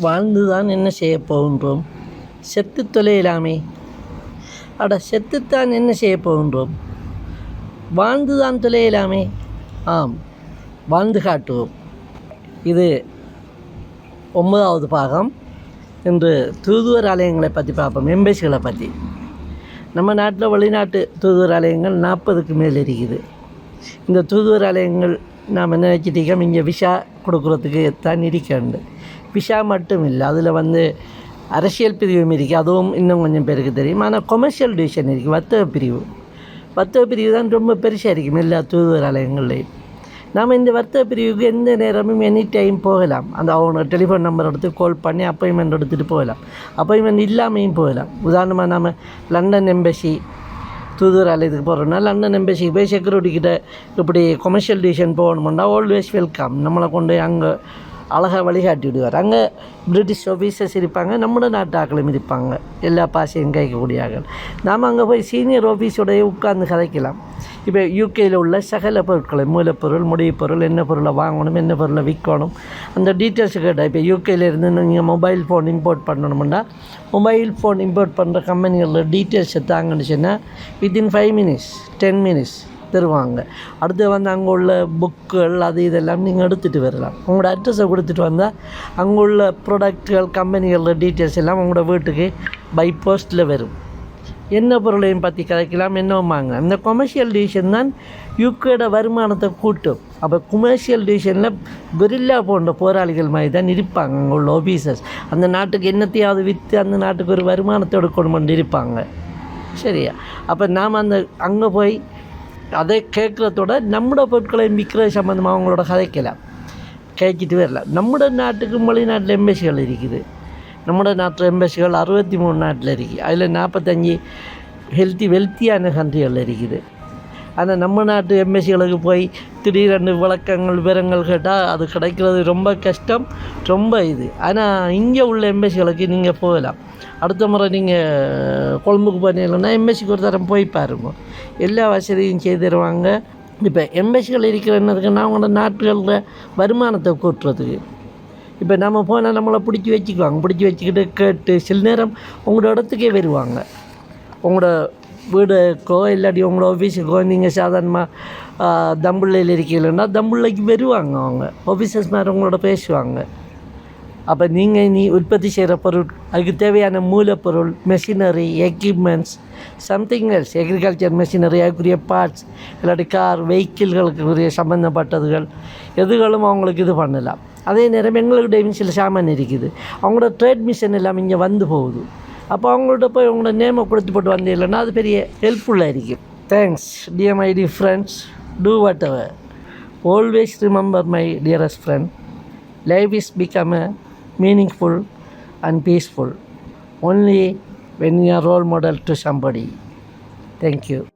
வாழ்ந்துதான் என்ன செய்ய போகின்றோம்? செத்து தொலையலாமே அட செத்துத்தான் என்ன செய்ய போகின்றோம்? வாழ்ந்துதான் தொலையலாமே. ஆம் வாழ்ந்து காட்டுவோம். இது ஒன்பதாவது பாகம். இன்று தூதுவர் ஆலயங்களை பற்றி பார்ப்போம். எம்பசிகளை பற்றி. நம்ம நாட்டில் வெளிநாட்டு தூதுவர் ஆலயங்கள் நாற்பதுக்கு மேல் இருக்குது. இந்த தூதுவர் ஆலயங்கள் நாம் என்ன வச்சுட்டீங்க இங்கே விஷா கொடுக்குறதுக்கு தான் இருக்கண்டு பிஷா மட்டும் இல்லை அதில் வந்து அரசியல் பிரிவும் இருக்குது அதுவும் இன்னும் கொஞ்சம் பேருக்கு தெரியும். ஆனால் கொமர்ஷியல் டிவிஷன் இருக்குது வர்த்தக பிரிவு. வர்த்தக பிரிவு தான் ரொம்ப பெருசாக இருக்கும் எல்லா தூதுவர் ஆலயங்கள்லையும் நாம் இந்த வர்த்தக பிரிவுக்கு எந்த நேரமும் எனி டைம் போகலாம். அந்த அவங்க டெலிஃபோன் நம்பர் எடுத்து கால் பண்ணி அப்பாயின்மெண்ட் எடுத்துகிட்டு போகலாம். அப்பாயின்மெண்ட் இல்லாமையும் போகலாம். உதாரணமாக நாம் லண்டன் எம்பசி தூதுவர் ஆலயத்துக்கு போகிறோம்னா லண்டன் எம்பசிக்கு போய் செக்யூரிட்டிக்கிட்ட இப்படி கொமர்ஷியல் டிவிஷன் போகணுமெண்டா ஆல்வேஸ் வெல்கம் நம்மளை கொண்டு அங்கே அழகாக வழிகாட்டி விடுவார். அங்கே பிரிட்டிஷ் ஆஃபீஸர்ஸ் இருப்பாங்க நம்மளோட நாட்டு ஆக்களும் இருப்பாங்க எல்லா பாசையும் கேட்கக்கூடிய ஆக்கள் நாம் அங்கே போய் சீனியர் ஆஃபீஸோடய உட்கார்ந்து கதைக்கலாம். இப்போ யூகேயில் உள்ள சகல பொருட்களை மூலப்பொருள் முடிவுப்பொருள் என்ன பொருளை வாங்கணும் என்ன பொருளை விற்கணும் அந்த டீட்டெயில்ஸ் கேட்டால் இப்போ யூகேலேருந்து நீங்கள் மொபைல் ஃபோன் இம்போர்ட் பண்ணணும்னா மொபைல் ஃபோன் இம்போர்ட் பண்ணுற கம்பெனிகளில் டீட்டெயில்ஸை தாங்கன்னு within five minutes ten minutes தருவாங்க. அடுத்து வந்து அங்கே உள்ள புக்குகள் அது இதெல்லாம் நீங்கள் எடுத்துகிட்டு வரலாம். உங்களோட அட்ரஸை கொடுத்துட்டு வந்தால் அங்கே உள்ள ப்ராடக்ட்கள் கம்பெனிகளில் டீட்டெயில்ஸ் எல்லாம் உங்களோட வீட்டுக்கு பை போஸ்ட்டில் வரும். என்ன பொருளையும் பற்றி கதைக்கலாம் என்னவாங்க இந்த கொமர்ஷியல் டிவிஷன் தான் யூகேட வருமானத்தை கூட்டும். அப்போ கொமர்ஷியல் டிவிஷனில் பெரில்லா போன்ற போராளிகள் மாதிரி தான் இருப்பாங்க அங்கே உள்ள ஆஃபீஸர்ஸ் அந்த நாட்டுக்கு என்னத்தையாவது விற்று அந்த நாட்டுக்கு ஒரு வருமானத்தை வந்து இருப்பாங்க. சரியா? அப்போ நாம் அந்த அங்கே போய் அதை கேட்குறதோட நம்மளோட பொருட்களை விற்கிறது சம்மந்தமாக அவங்களோட கதைக்கலாம். கேட்சிட்டு வரலாம். நம்மளோட நாட்டுக்கு வெளிநாட்டில் எம்பசிகள் இருக்குது. நம்மளோட நாட்டு எம்பசிகள் அறுபத்தி மூணு நாட்டில் இருக்குது அதில் நாற்பத்தஞ்சி ஹெல்த்தி வெல்த்தியான கண்ட்ரிகள் இருக்குது ஆனால் நம்ம நாட்டு எம்பசிகளுக்கு போய் திடீரென்று விளக்கங்கள் விவரங்கள் கேட்டால் அது கிடைக்கிறது ரொம்ப கஷ்டம் ரொம்ப இது ஆனால் இங்கே உள்ள எம்பசிகளுக்கு நீங்கள் போகலாம் அடுத்த முறை நீங்கள் கொழும்புக்கு போனீங்கன்னா எம்பசிக்கு ஒரு தரம் போய் பாருங்க எல்லா வசதியும் செய்து தருவாங்க இப்போ எம்பசிகள் இருக்கிற நான் அவங்களோட நாட்டுகளில் வருமானத்தை கூட்டுறதுக்கு இப்போ நம்ம போனால் நம்மளை பிடிச்சி வச்சுக்குவாங்க பிடிச்சி வச்சுக்கிட்டு கேட்டு சில நேரம் உங்களோட இடத்துக்கே வருவாங்க. உங்களோட வீடுக்கோ இல்லாட்டி உங்களோட ஆஃபீஸுக்கோ நீங்கள் சாதாரணமாக தம்புள்ளையில் இருக்கீங்கன்னா தம்புள்ளைக்கு வருவாங்க அவங்க. ஆஃபீஸர்ஸ் மாதிரி உங்களோட பேசுவாங்க. அப்போ நீங்கள் நீ உற்பத்தி செய்கிற பொருள் அதுக்கு தேவையான மூலப்பொருள் machinery equipments something else agriculture machinery அதுக்குரிய பார்ட்ஸ் இல்லாட்டி கார் வெஹிக்கிள்களுக்குரிய சம்மந்தப்பட்டதுகள் எதுகளும் அவங்களுக்கு இது பண்ணலாம். அதே நேரம் எங்களுக்கு சில சாமான் இருக்குது. அவங்களோட ட்ரேட் மிஷன் எல்லாம் இங்கே வந்து போகுது. அப்போ அவங்கள்ட்ட போய் உங்களோட நேமை கொடுத்து போட்டு வந்தீங்கன்னா அது பெரிய ஹெல்ப்ஃபுல்லாக இருக்கும் thanks dear my D friends do whatever always remember my dearest friend life is become a meaningful and peaceful. Only when you are role model to somebody. Thank you.